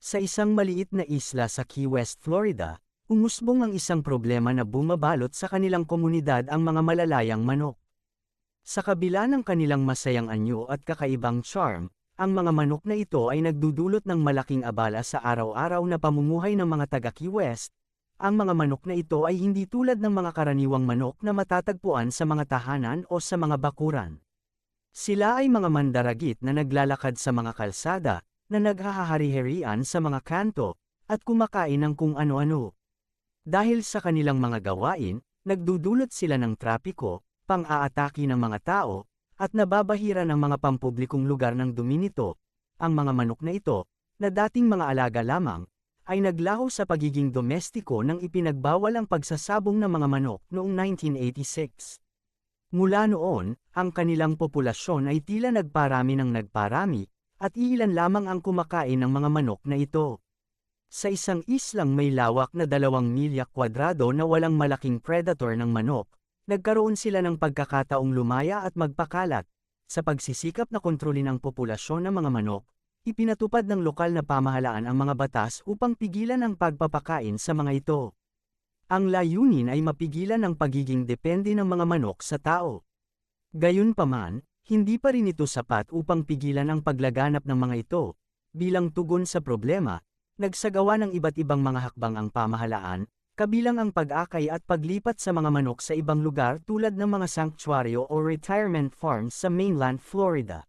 Sa isang maliit na isla sa Key West, Florida, umusbong ang isang problema na bumabalot sa kanilang komunidad ang mga malalayang manok. Sa kabila ng kanilang masayang anyo at kakaibang charm, ang mga manok na ito ay nagdudulot ng malaking abala sa araw-araw na pamumuhay ng mga taga Key West. Ang mga manok na ito ay hindi tulad ng mga karaniwang manok na matatagpuan sa mga tahanan o sa mga bakuran. Sila ay mga mandaragit na naglalakad sa mga kalsada, na naghahari-harian sa mga kanto, at kumakain ng kung ano-ano. Dahil sa kanilang mga gawain, nagdudulot sila ng trapiko, pang-aatake ng mga tao, at nababahira ng mga pampublikong lugar ng dumi nito. Ang mga manok na ito, na dating mga alaga lamang, ay naglaho sa pagiging domestiko nang ipinagbawal ang pagsasabong ng mga manok noong 1986. Mula noon, ang kanilang populasyon ay tila nagparami ng nagparami, at ilan lamang ang kumakain ng mga manok na ito. Sa isang islang may lawak na dalawang milya kwadrado na walang malaking predator ng manok, nagkaroon sila ng pagkakataong lumaya at magpakalat. Sa pagsisikap na kontrolin ang populasyon ng mga manok, ipinatupad ng lokal na pamahalaan ang mga batas upang pigilan ang pagpapakain sa mga ito. Ang layunin ay mapigilan ang pagiging depende ng mga manok sa tao. Gayunpaman, hindi pa rin ito sapat upang pigilan ang paglaganap ng mga ito. Bilang tugon sa problema, nagsagawa ng iba't ibang mga hakbang ang pamahalaan, kabilang ang pag-akay at paglipat sa mga manok sa ibang lugar tulad ng mga sanctuaryo o retirement farms sa mainland Florida.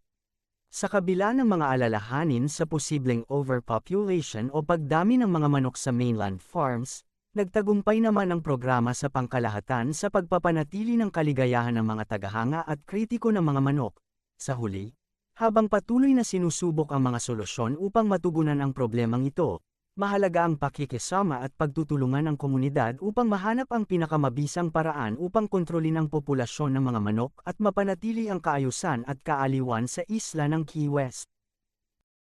Sa kabila ng mga alalahanin sa posibleng overpopulation o pagdami ng mga manok sa mainland farms, Nagtagumpay naman ang programa sa pangkalahatan sa pagpapanatili ng kaligayahan ng mga tagahanga at kritiko ng mga manok. Sa huli, habang patuloy na sinusubok ang mga solusyon upang matugunan ang problemang ito, mahalaga ang pakikisama at pagtutulungan ng komunidad upang mahanap ang pinakamabisang paraan upang kontrolin ang populasyon ng mga manok at mapanatili ang kaayusan at kaaliwan sa isla ng Key West.